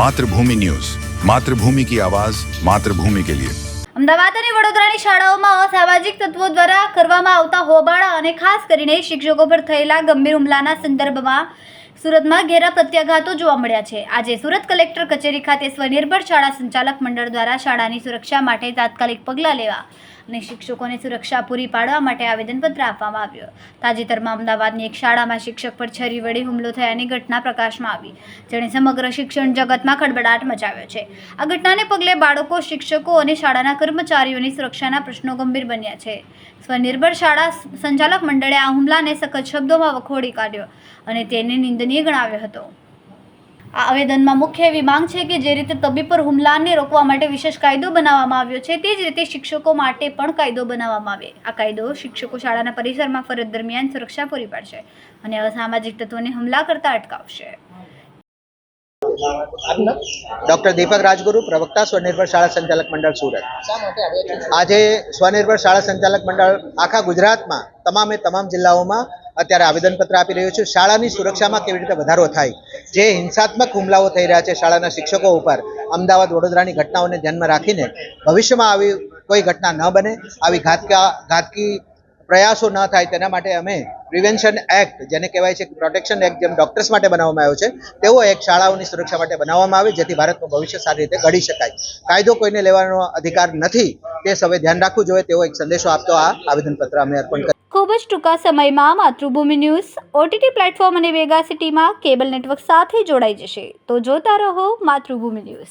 Mathrubhumi news. Mathrubhumi કી આવાઝ માતૃભૂમિ કે લિયે. અમદાવાદ અને વડોદરાની શાળાઓમાં અસામાજિક તત્વો દ્વારા કરવામાં આવતા હોબાળા અને ખાસ કરીને શિક્ષકો પર થયેલા ગંભીર હુમલાના સંદર્ભમાં સુરતમાં ઘેરા પ્રત્યાઘાતો જોવા મળ્યા છે. આજે સુરત કલેક્ટર કચેરી ખાતે સ્વનિર્ભર શાળા સંચાલક મંડળ દ્વારા શાળાની સુરક્ષા માટે તાત્કાલિક પગલાં લેવા અને શિક્ષકોને સુરક્ષા પૂરી પાડવા માટે આવેદનપત્ર આપવામાં આવ્યું. તાજેતરમાં અમદાવાદની એક શાળામાં શિક્ષક પર છરી વડે હુમલો થયાની ઘટના પ્રકાશમાં આવી. જેણે સમગ્ર શિક્ષણ જગતમાં ખડબડાટ મચાવ્યો છે. આ ઘટનાને પગલે બાળકો, શિક્ષકો અને શાળાના કર્મચારીઓની સુરક્ષાના પ્રશ્નો ગંભીર બન્યા છે. સ્વનિર્ભર શાળા સંચાલક મંડળે આ હુમલાને સખત શબ્દોમાં વખોડી કાઢ્યો અને તેને નિંદનીય ગણાવ્યો હતો. આ આવેદનમાં મુખ્ય એવી માંગ છે કે જે રીતે તબીબ પર હુમલાને રોકવા માટે વિશેષ કાયદો બનાવવામાં આવ્યો છે, તે જ રીતે શિક્ષકો માટે પણ કાયદો બનાવવામાં આવે. આ કાયદો શિક્ષકો શાળાના પરિસરમાં ફરજ દરમિયાન સુરક્ષા પૂરી પાડશે અને અસામાજિક તત્વોને હુમલા કરતા અટકાવશે. ડોક્ટર દીપક રાજગુરુ, પ્રવક્તા સ્વનિર્ભર શાળા સંચાલક મંડળ સુરત. આજે સ્વનિર્ભર શાળા સંચાલક મંડળ આખા ગુજરાતમાં તમામે તમામ જિલ્લાઓમાં અત્યારે આવેદનપત્ર આપી રહ્યું છે. શાળાની સુરક્ષામાં કેવી રીતે વધારો થાય? જે હિંસાત્મક હુમલાઓ થઈ રહ્યા છે શાળાના શિક્ષકો ઉપર, અમદાવાદ વડોદરાની ઘટનાઓને ધ્યાનમાં રાખીને ભવિષ્યમાં આવી કોઈ ઘટના ન બને, આવી ઘાતકા, ઘાતકી પ્રયાસો ન થાય તેના માટે અમે પ્રિવેન્શન એક્ટ, જેને કહેવાય છે પ્રોટેક્શન એક્ટ, જેમ ડોક્ટર્સ માટે બનાવવામાં આવ્યો છે, તેવો એક શાળાઓની સુરક્ષા માટે બનાવવામાં આવે, જેથી ભારતનું ભવિષ્ય સારી રીતે ઘડી શકાય. કાયદો કોઈને લેવાનો અધિકાર નથી તે સૌએ ધ્યાન રાખવું જોઈએ તેવો એક સંદેશો આપતો આ આવેદનપત્ર અમે અર્પણ કર્યું ખૂબ જ ટૂંકા સમયમાં માતૃભૂમિ ન્યૂઝ, ઓટીટી પ્લેટફોર્મ અને વેગા સિટીમાં કેબલ નેટવર્ક સાથે જોડાઈ જશે. તો જોતા રહો માતૃભૂમિ ન્યૂઝ.